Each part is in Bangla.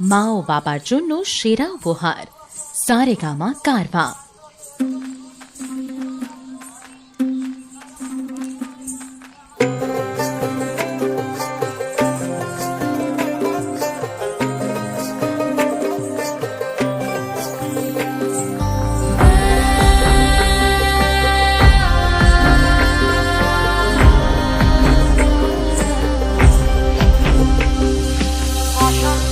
માઓ બાબાર્જુનનું શેરા ઉપહાર સારેગામાં કારવા.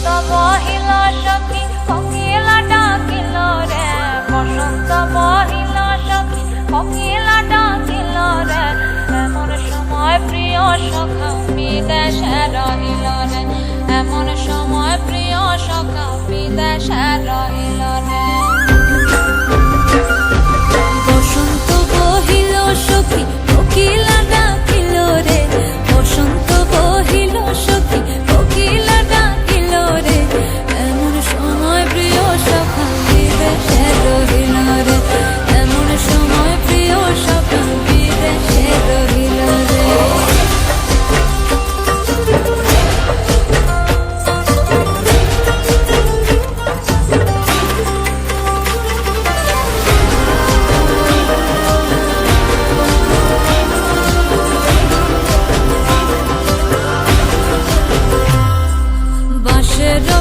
বসন্ত মহিল সখী কোকিলা ডাকিল রে। বসন্ত মহিল সখী কোকিলা ডাকিল রে। এমন সময় প্রিয় সখা বিদেশে রহিল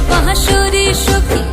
বাঁশরি সখী।